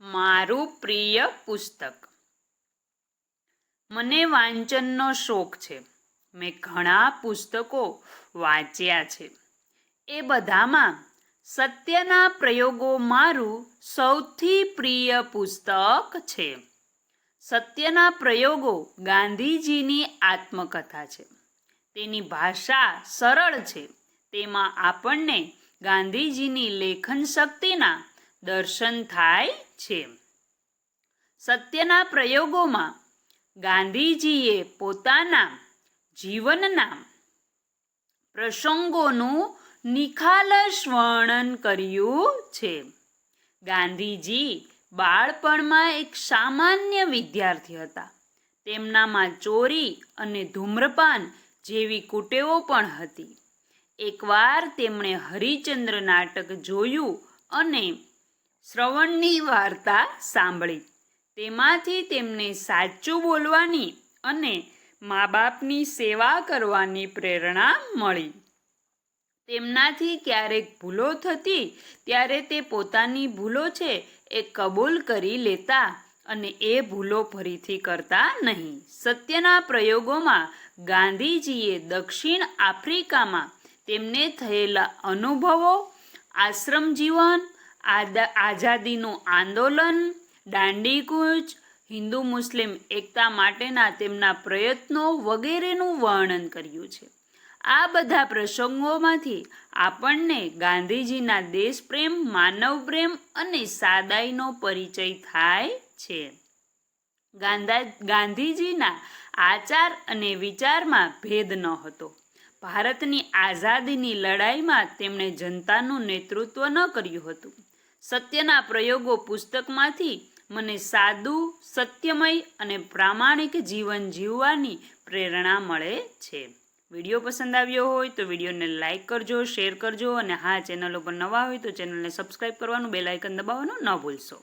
મારું પ્રિય પુસ્તક. મને વાંચનનો શોખ છે. મેં ઘણા પુસ્તકો વાંચ્યા છે. એ બધામાં સત્યના પ્રયોગો મારું સૌથી પ્રિય પુસ્તક છે. સત્યના પ્રયોગો ગાંધીજીની આત્મકથા છે. તેની ભાષા સરળ છે. તેમાં આપણને ગાંધીજીની લેખન શક્તિના દર્શન થાય છે. સત્યના પ્રયોગોમાં ગાંધીજીએ પોતાના જીવનના પ્રસંગોનું નિખાલસ વર્ણન કર્યું છે. ગાંધીજી બાળપણમાં એક સામાન્ય વિદ્યાર્થી હતા. તેમનામાં ચોરી અને ધૂમ્રપાન જેવી કુટેવો પણ હતી. એકવાર તેમણે હરિચંદ્ર નાટક જોયું અને શ્રવણની વાર્તા સાંભળી. તેમાંથી તેમને સાચું બોલવાની અને મા બાપની સેવા કરવાની પ્રેરણા મળી. તેમનાથી ક્યારેક ભૂલો થતી, ત્યારે તે પોતાની ભૂલો છે એ કબૂલ કરી લેતા અને એ ભૂલો ફરીથી કરતા નહીં. સત્યના પ્રયોગોમાં ગાંધીજીએ દક્ષિણ આફ્રિકામાં તેમને થયેલા અનુભવો, આશ્રમ જીવન આઝાદીનું આંદોલન, દાંડીકૂચ, હિન્દુ મુસ્લિમ એકતા માટેના તેમના પ્રયત્નો વગેરેનું વર્ણન કર્યું છે. આ બધા પ્રસંગોમાંથી આપણને ગાંધીજીના દેશપ્રેમ, માનવપ્રેમ અને સાદાઈનો પરિચય થાય છે. ગાંધા, ગાંધીજીના આચાર અને વિચારમાં ભેદ ન હતો. ભારતની આઝાદીની લડાઈમાં તેમણે જનતાનું નેતૃત્વ ન કર્યું હતું. સત્યના પ્રયોગો પુસ્તકમાંથી મને સાદું, સત્યમય અને પ્રામાણિક જીવન જીવવાની પ્રેરણા મળે છે. વીડિયો પસંદ આવ્યો હોય તો વિડીયોને લાઇક કરજો, શેર કરજો અને હા, ચેનલ ઉપર નવા હોય તો ચેનલને સબસ્ક્રાઈબ કરવાનું, બેલ આઇકન દબાવવાનું ન ભૂલશો.